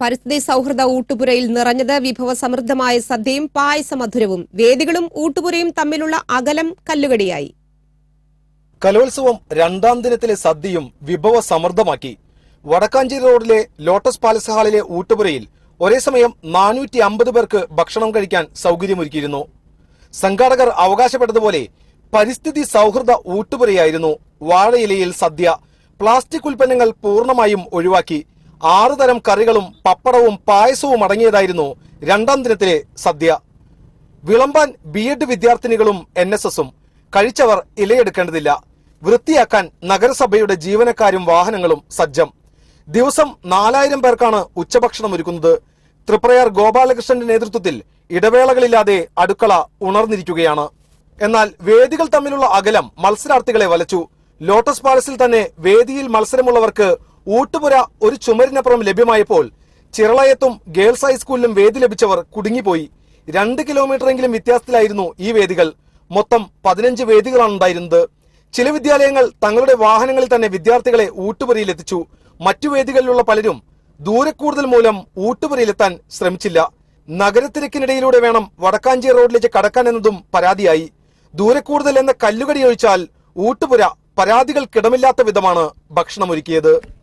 പരിസ്ഥിതി സൗഹൃദ ഊട്ടുപുരയിൽ നിറഞ്ഞത് വിഭവസമൃദ്ധമായ സദ്യയും പായസമധുരവും വേദികളും ഊട്ടുപുരയും തമ്മിലുള്ള അകലം കല്ലുകടിയായി. കലോത്സവം രണ്ടാം ദിനത്തിലെ സദ്യയും വിഭവ സമൃദ്ധമാക്കി വടക്കാഞ്ചേരി റോഡിലെ ലോട്ടസ് പാലസ് ഹാളിലെ ഊട്ടുപുരയിൽ ഒരേ സമയം നാനൂറ്റി അമ്പത് പേർക്ക് ഭക്ഷണം കഴിക്കാൻ സൗകര്യമൊരുക്കിയിരുന്നു. സംഘാടകർ അവകാശപ്പെട്ടതുപോലെ പരിസ്ഥിതി സൗഹൃദ ഊട്ടുപുരയായിരുന്നു വാഴയിലയിൽ സദ്യ. പ്ലാസ്റ്റിക് ഉൽപ്പന്നങ്ങൾ പൂർണമായും ഒഴിവാക്കി. ആറ് തരം കറികളും പപ്പടവും പായസവും അടങ്ങിയതായിരുന്നു രണ്ടാം ദിനത്തിലെ സദ്യ. വിളമ്പാൻ ബി എഡ് വിദ്യാർത്ഥിനികളും എൻ എസ് എസും. കഴിച്ചവർ ഇലയെടുക്കേണ്ടതില്ല. വൃത്തിയാക്കാൻ നഗരസഭയുടെ ജീവനക്കാരും വാഹനങ്ങളും സജ്ജം. ദിവസം നാലായിരം പേർക്കാണ് ഉച്ചഭക്ഷണം ഒരുക്കുന്നത്. തൃപ്രയാർ ഗോപാലകൃഷ്ണന്റെ നേതൃത്വത്തിൽ ഇടവേളകളില്ലാതെ അടുക്കള ഉണർന്നിരിക്കുകയാണ്. എന്നാൽ വേദികൾ തമ്മിലുള്ള അകലം മത്സരാർത്ഥികളെ വലച്ചു. ലോട്ടസ് പാലസിൽ തന്നെ വേദിയിൽ മത്സരമുള്ളവർക്ക് ഊട്ടുപുര ഒരു ചുമരിനപ്പുറം ലഭ്യമായപ്പോൾ ചിറളയത്തും ഗേൾസ് ഹൈസ്കൂളിലും വേദി ലഭിച്ചവർ കുടുങ്ങിപ്പോയി. രണ്ട് കിലോമീറ്ററെങ്കിലും വ്യത്യാസത്തിലായിരുന്നു ഈ വേദികൾ. മൊത്തം പതിനഞ്ച് വേദികളാണ് ഉണ്ടായിരുന്നത്. ചില വിദ്യാലയങ്ങൾ തങ്ങളുടെ വാഹനങ്ങളിൽ തന്നെ വിദ്യാർത്ഥികളെ ഊട്ടുപുരയിൽ എത്തിച്ചു. മറ്റു വേദികളിലുള്ള പലരും ദൂരക്കൂടുതൽ മൂലം ഊട്ടുപുരയിലെത്താൻ ശ്രമിച്ചില്ല. നഗരത്തിരക്കിനിടയിലൂടെ വേണം വടക്കാഞ്ചി റോഡിലേക്ക് കടക്കാൻ എന്നതും പരാതിയായി. ദൂരക്കൂടുതൽ എന്ന കല്ലുകടി ഒഴിച്ചാൽ ഊട്ടുപുര പരാതികൾക്കിടമില്ലാത്ത വിധമാണ് ഭക്ഷണമൊരുക്കിയത്.